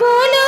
বলো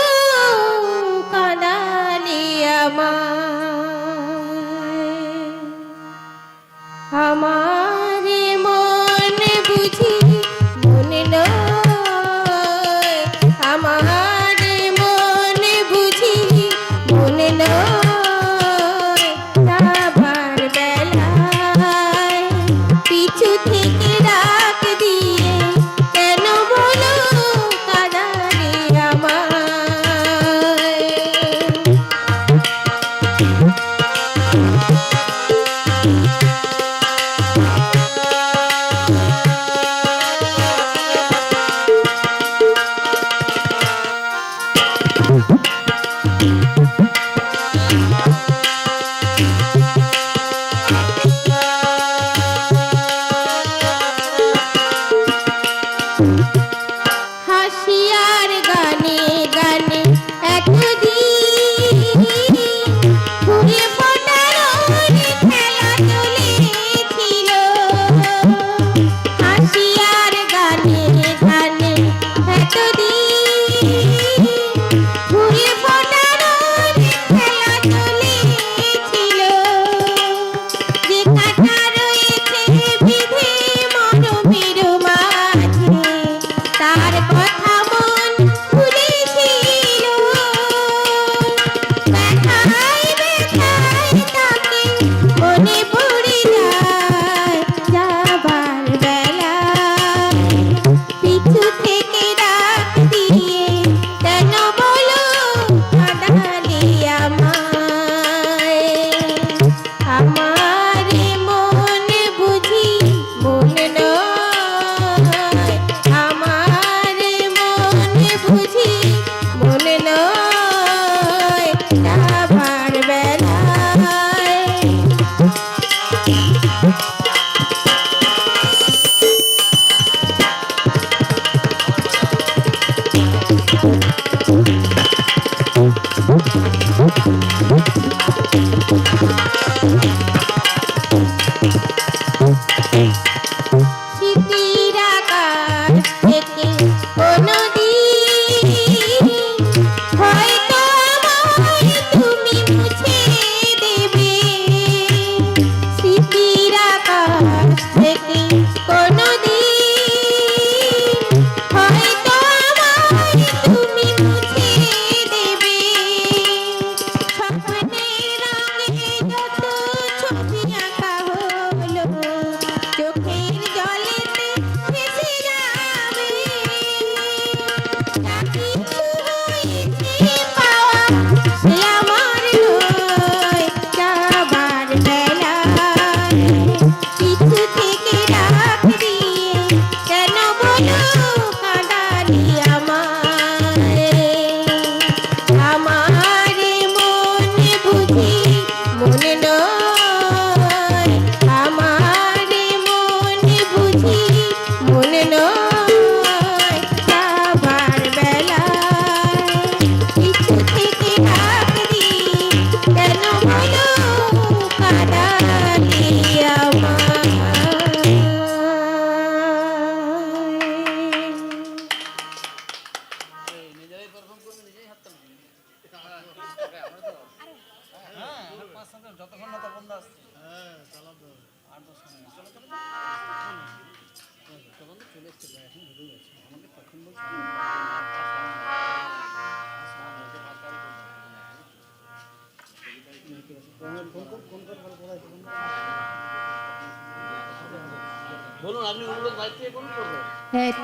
তুমি মুছে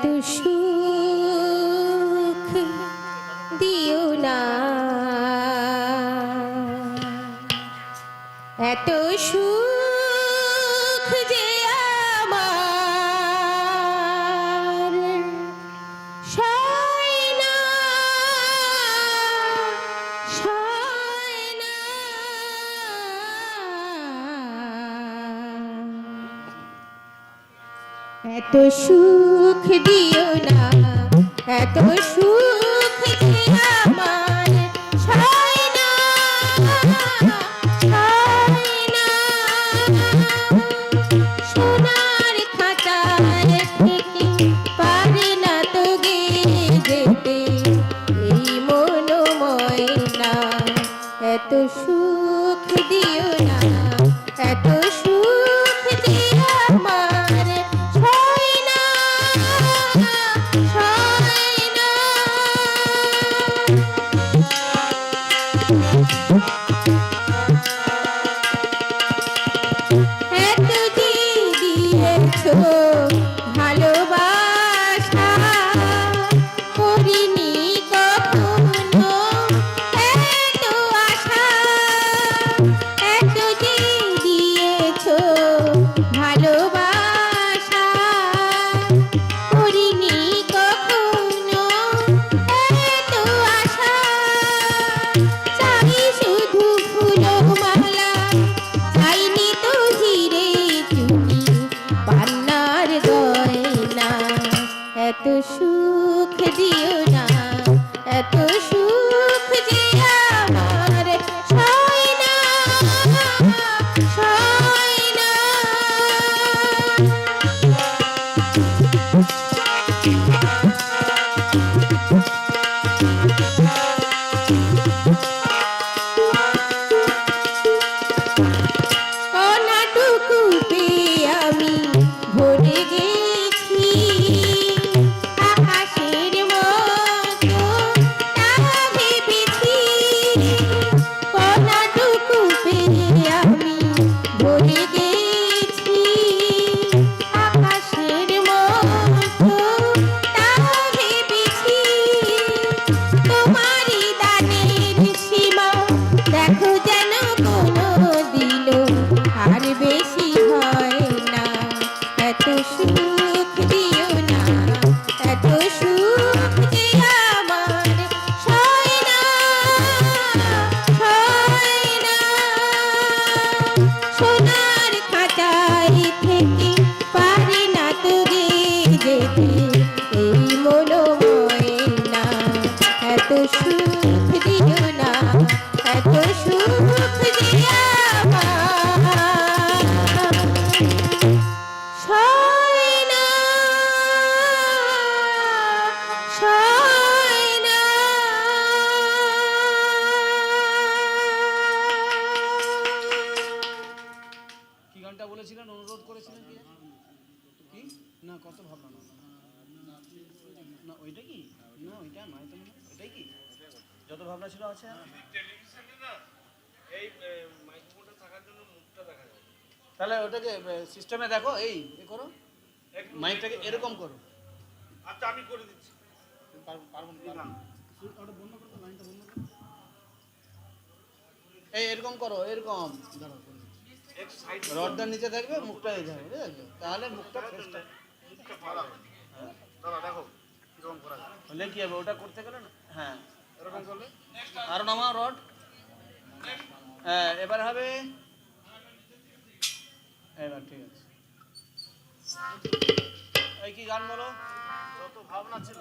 এত এত সুখ দিও না এত সুখ সুখ দে ক্যামেরাটাকে সিস্টেমে দেখো এই এ করো। মাইকটাকে এরকম করো। আচ্ছা আমি করে দিচ্ছি। এই এরকম করো এরকম। রডটা নিচে থাকবে মুখটা এই যাবে ঠিক আছে? তাহলে মুখটা ফেসটা দাদা দেখো এরকম করা কি হবে ওটা করতে গেলে না? হ্যাঁ। এরকম করলে? আর নামা রড। হ্যাঁ এবার হবে এবার ঠিক আছে। এই কি গান বলো? যত ভাবনা ছিল।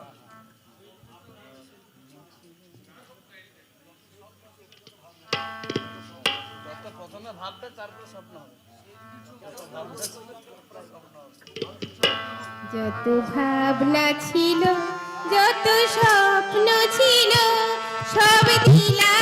যত প্রথমে ভাববে, তারপরে স্বপ্ন হবে। যত ভাবনা ছিল, যত স্বপ্ন ছিল, সব দিলা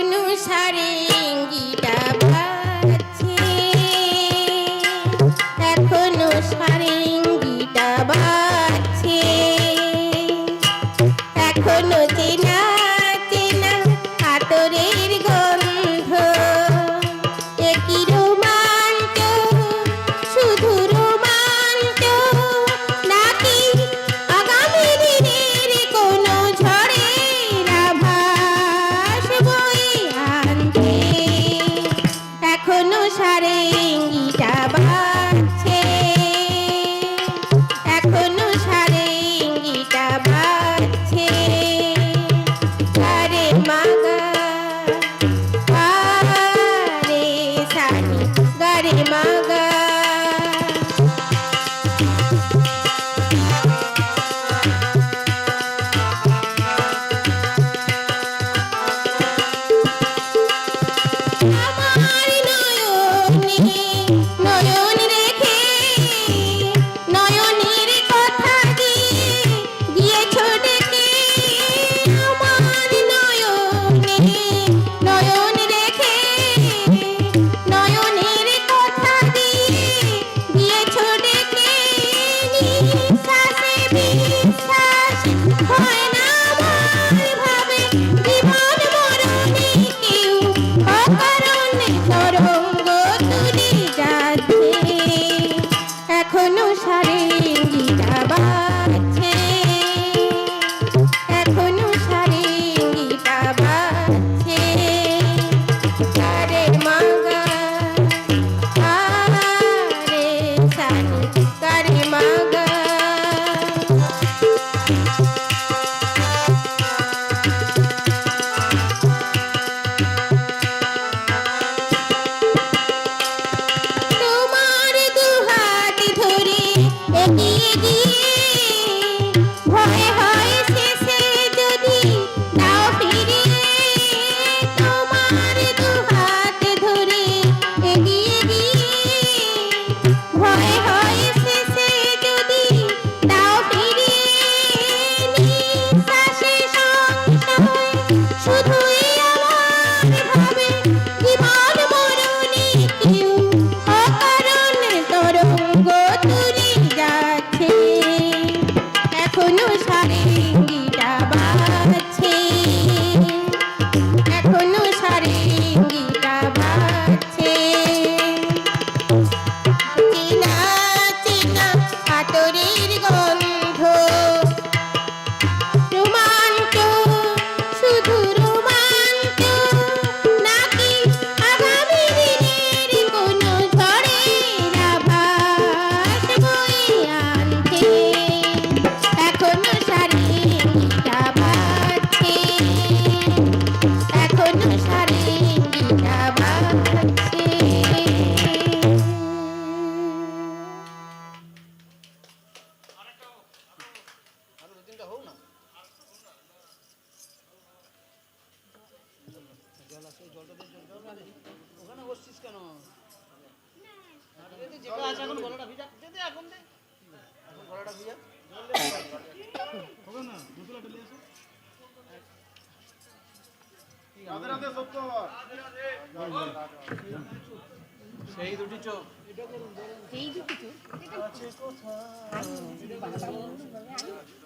অনুসারে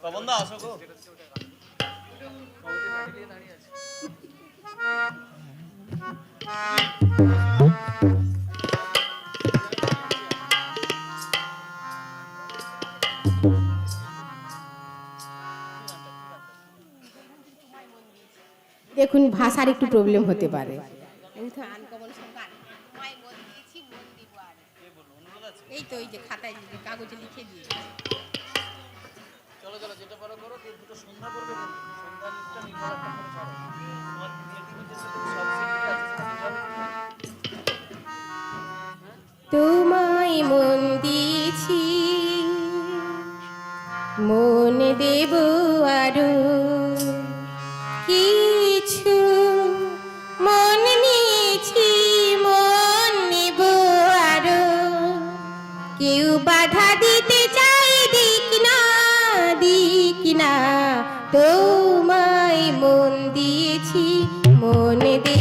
পবন দা আসো গো। দেখুন ভাষার একটু প্রবলেম হতে পারে। এই তো এই যে খাতায় কাগজে লিখে দিয়েছি। চলো চলো যেটা করো তুই দুটো সন্ধ্যা করবে সন্ধ্যা তোমায় মন দিয়েছি, মন দেব আরও। কিছু মন নিয়েছি, মন আরও। কেউ বাধা তোমায় মন দিয়েছি মনে দে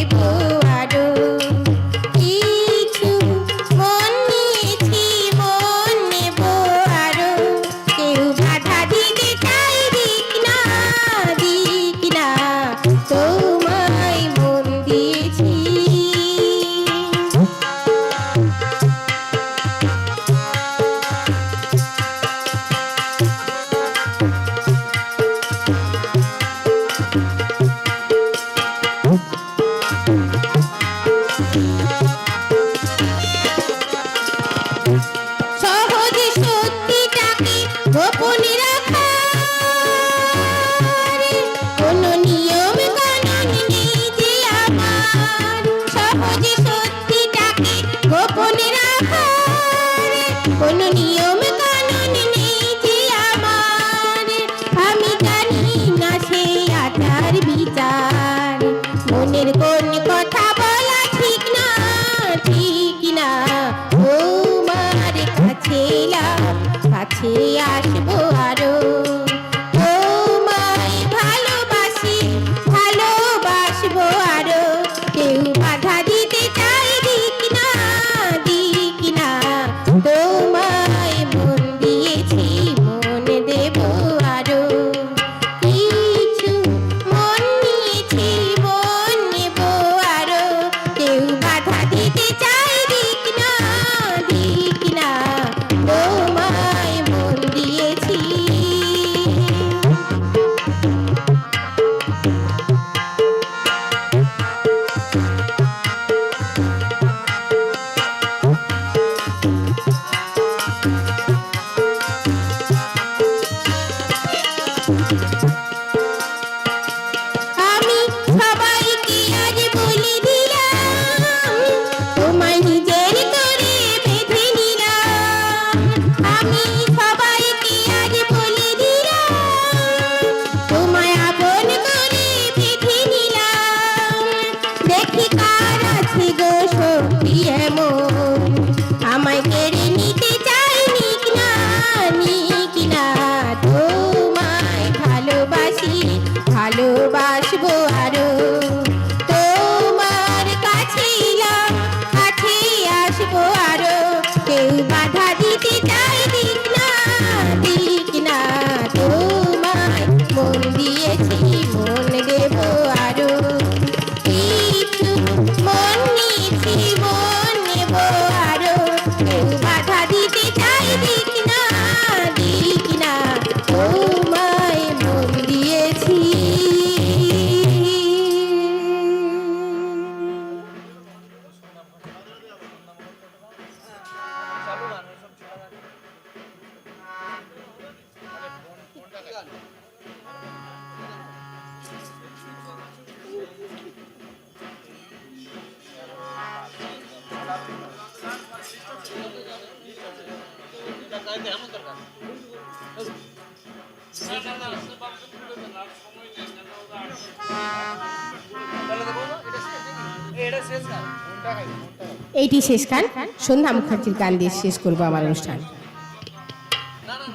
এইটি শেষ গান সন্ধ্যা মুখার্জির গান দিয়ে শেষ করব আমার অনুষ্ঠান।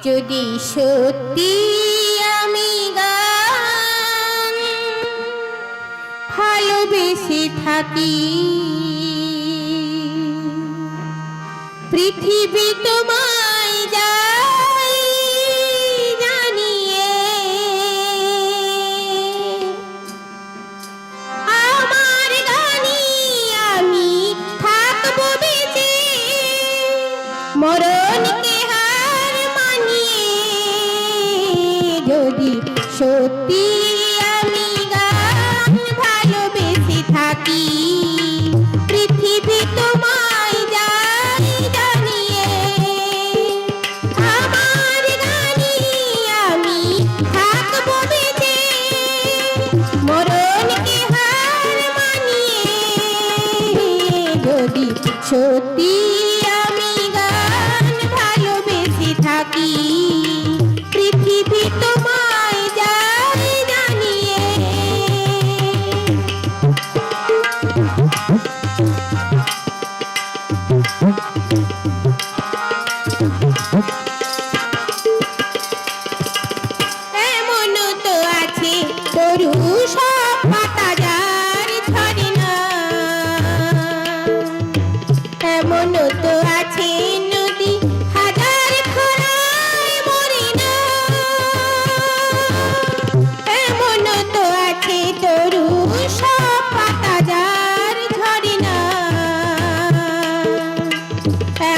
যদি সত্যি আমি গান ভালোবেসে থাকি পৃথিবী তোমার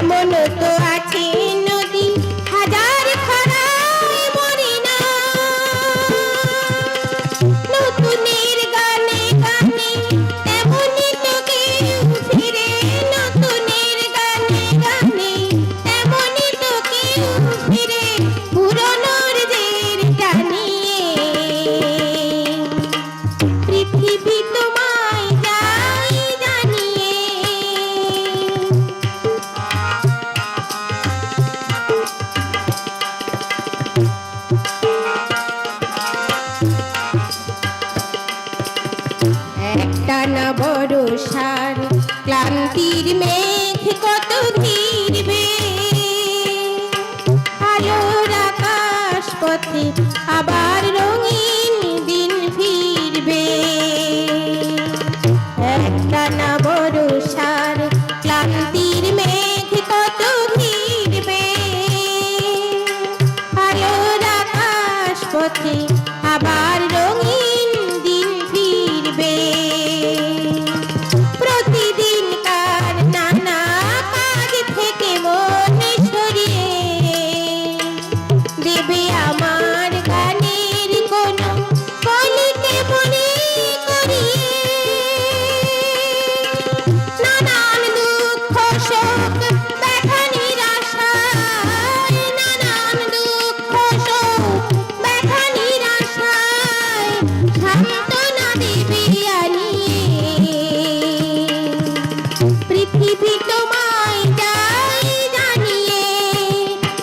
এমন তো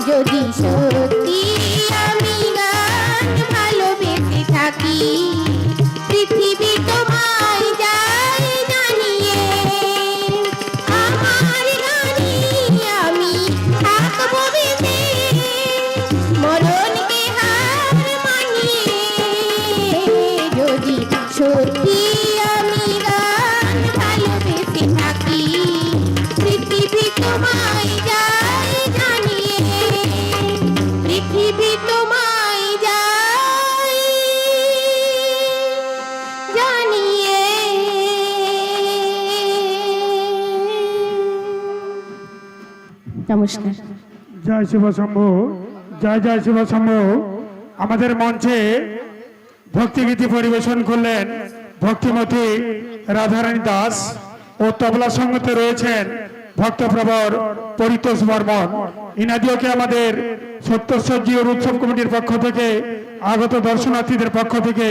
又进行 নমস্কার। জয় শিব শম্ভু, জয় জয় শিব শম্ভু। আমাদের মঞ্চে ভক্তিগীতি পরিবেশন করলেন ভক্তিমতী রাধারানী দাস ও তবলা সঙ্গতে রয়েছেন ভক্তপ্রবর পরিতোষ বর্মন। ইনাদিওকে আমাদের সত্যসজ্জীয় উৎসব কমিটির পক্ষ থেকে, আগত দর্শনার্থীদের পক্ষ থেকে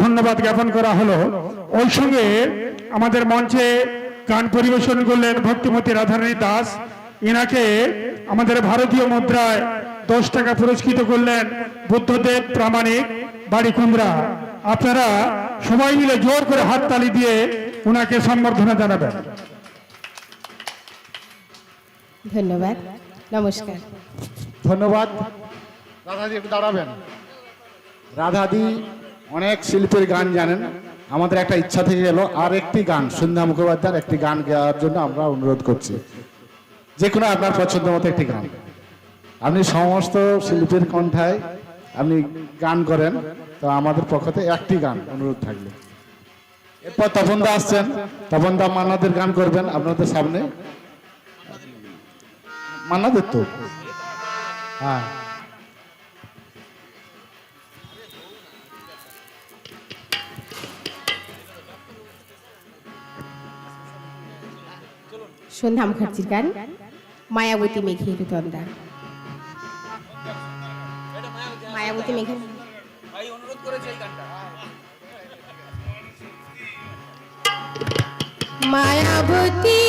ধন্যবাদ জ্ঞাপন করা হলো। ওই সঙ্গে আমাদের মঞ্চে গান পরিবেশন করলেন ভক্তিমতী রাধারানী দাস ইনাকে আমাদের ভারতীয় মুদ্রায় দশ টাকা পুরস্কৃত করলেন বুদ্ধদেব প্রামাণিক বাড়ি কুমড়া আপনারা সবাই মিলে জোর করে হাততালি দিয়ে উনাকে সম্বর্ধনা জানাবেন। ধন্যবাদ। নমস্কার। ধন্যবাদ। দাদাজি একটু দাঁড়াবেন। রাধাদি অনেক শিল্পীর গান জানেন। আমাদের একটা ইচ্ছা থেকে গেল আর একটি গান সন্ধ্যা মুখোপাধ্যায়ের একটি গান গাওয়ার জন্য আমরা অনুরোধ করছি। যে কোনো আপনার পছন্দ মতো একটি গান। আপনি সমস্ত শিল্পীর কণ্ঠায় আপনি গান করেন, তো আমাদের পক্ষ থেকে একটি গান অনুরোধ থাকবে। এরপর তপনদা আসছেন। তপনদা মান্নাদের গান করবেন আপনাদের সামনে। মান্নাদের তো। হ্যাঁ। সন্ধ্যা মুখার্জির গান। মায়াবতী মেঘের তন্দা মায়াবতী মেঘের অনুরোধ করেছে মায়াবতী